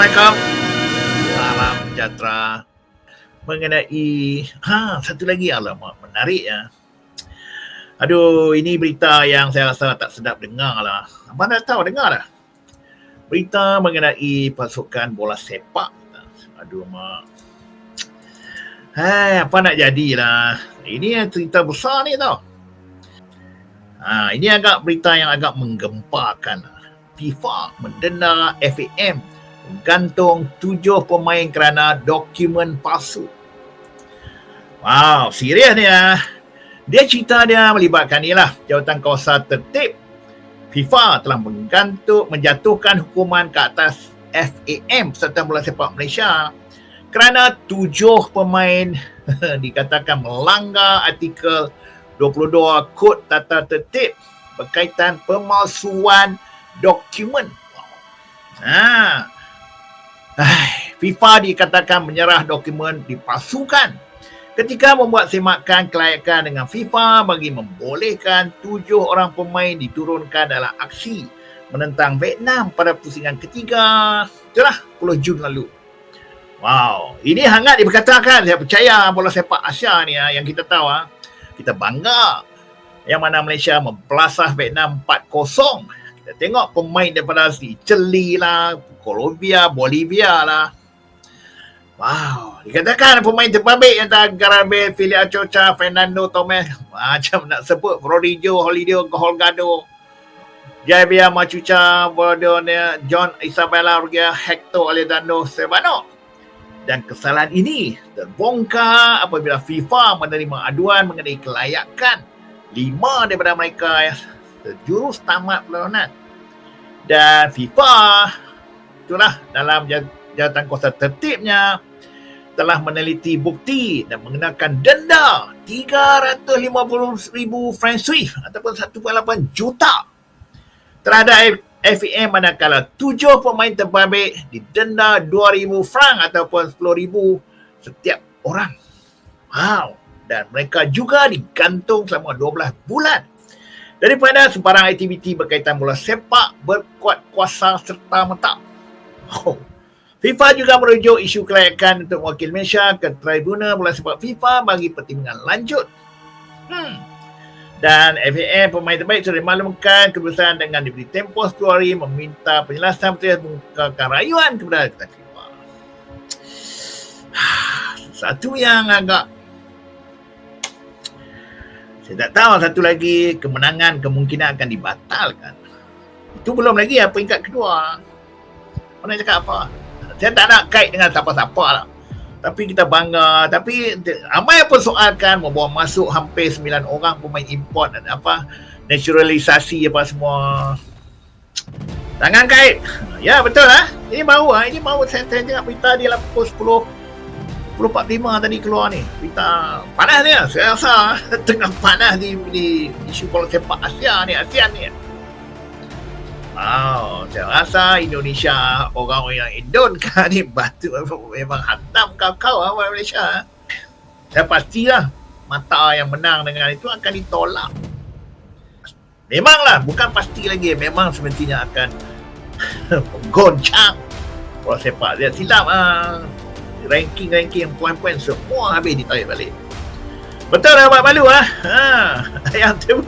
Assalamualaikum. Salam sejahtera. Mengenai ha satu lagi alamak menarik ya. Aduh, ini berita yang saya rasa tak sedap dengar lah. Abang dah tahu dengar dah? Berita mengenai pasukan bola sepak. Aduh, mak. Hai, apa nak jadilah. Ini cerita besar ni tau. Ha, ini agak berita yang agak menggemparkan. FIFA mendenda FAM gantung tujuh pemain kerana dokumen palsu. Wow, serius ni ya. Dia cerita dia melibatkan ni lah. Jawatan Kawasan Tertib FIFA telah menggantung, menjatuhkan hukuman ke atas FAM Persatuan Bola Sepak Malaysia kerana tujuh pemain dikatakan melanggar artikel 22 Kod Tata Tertib berkaitan pemalsuan dokumen. Ha. FIFA dikatakan menyerah dokumen dipalsukan ketika membuat semakan kelayakan dengan FIFA bagi membolehkan tujuh orang pemain diturunkan dalam aksi menentang Vietnam pada pusingan ketiga itulah 10 Jun lalu. Wow, ini hangat diperkatakan. Saya percaya bola sepak Asia ni ah, yang kita tahu ah kita bangga yang mana Malaysia mempelasah Vietnam 4-0 kita tengok pemain daripada si Chile lah Colombia, Bolivia lah. Wow. Dikatakan pemain terbaik yang tak Garabe, Chocha, Fernando Tomes macam nak sebut Rodijo, Holiday, Holgado Javier Machucha, Bordonia, John Isabella Rugia, Hector Alejandro Servano dan kesalahan ini terbongkar apabila FIFA menerima aduan mengenai kelayakan lima daripada mereka terjurus tamat perlawanan. Dan FIFA itulah dalam jawatan kuasa tertibnya telah meneliti bukti dan mengenakan denda 350,000 franc Swiss ataupun 1.8 juta terhadap FAM manakala tujuh pemain terbaik didenda 2,000 franc ataupun 10,000 setiap orang. Wow. Dan mereka juga digantung selama 12 bulan daripada sebarang aktiviti berkaitan bola sepak berkuat kuasa serta mata. Oh. FIFA juga merujuk isu kelayakan untuk wakil Malaysia ke Tribunal Bola Sepak FIFA bagi pertimbangan lanjut. Hmm. Dan FAM pemain terbaik sudah dimaklumkan kebesaran dengan diberi tempoh 10 hari meminta penjelasan petugas mengungkapkan rayuan kepada kita. Satu yang agak saya tak tahu satu lagi kemenangan kemungkinan akan dibatalkan. Itu belum lagi ya peringkat kedua. Mana cakap apa? Saya tak nak kait dengan siapa-siapa lah. Tapi kita bangga. Tapi ramai pun soalkan membawa masuk hampir 9 orang pemain import dan apa naturalisasi apa semua. Tangan kait. Ya betul lah. Ini baru lah. Ini baru. Saya tengok berita dia lah pukul 10 10.45 tadi keluar ni berita panas ni lah saya rasa tengah panas di, di isu bola sepak Asia ni ASEAN ni Wow, saya rasa Indonesia orang yang Indon kan ni batu memang hantam kau-kau lah Malaysia. Saya pastilah mata yang menang dengan itu akan ditolak. Memanglah, bukan pasti lagi. Memang semestinya akan goncang. Kalau sepak dia silap ah. Ranking-ranking poin-poin semua habis ditarik balik. Betul lah Abang Malu ah. Ha, yang tu.